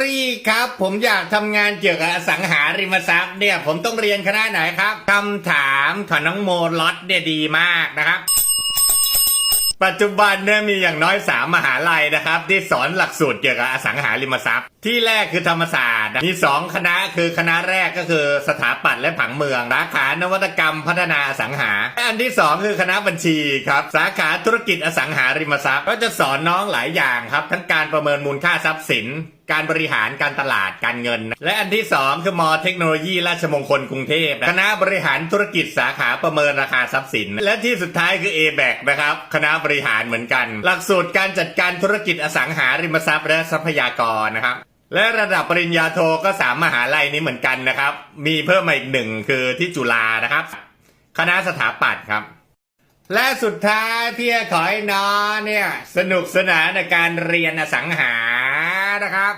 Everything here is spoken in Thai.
พี่ครับผมอยากทำงานเกี่ยวกับอสังหาริมทรัพย์เนี่ย ผมต้องเรียนคณะไหนครับคำถามของน้องโมล็อตเนี่ยดีมากนะครับ ปัจจุบันเนี่ยมีอย่างน้อยสามมหาลัยนะครับ ที่สอนหลักสูตรเกี่ยวกับอสังหาริมทรัพย์ ที่แรกคือธรรมศาสตร์มีสองคณะคือคณะแรกก็คือสถาปัตย์และผังเมืองสาขานวัตกรรมพัฒนาอสังหาและอันที่สองคือคณะบัญชีครับสาขาธุรกิจอสังหาริมทรัพย์ ก็จะสอนน้องหลายอย่างครับ ทั้งการประเมินมูลค่าทรัพย์สินการบริหารการตลาดการเงิน และอันที่สองคือมอเทคโนโลยีราชมงคลกรุงเทพคณะบริหารธุรกิจสาขาประเมินราคาทรัพย์สิน และที่สุดท้ายคือ a b a c นะครับคณะบริหารเหมือนกัน หลักสูตรการจัดการธุรกิจอสังหาริมทรัพย์และทรัพยากรนะครับและระดับปริญญาโทก็สามมหาลัยนี้เหมือนกันนะครับ มีเพิ่มมาอีกหนึ่งคือที่จุฬานะครับ คณะสถาปัตย์ครับ และสุดท้ายพี่ขอให้น้องเนี่ย สนุกสนานในการเรียนอสังหา นะครับ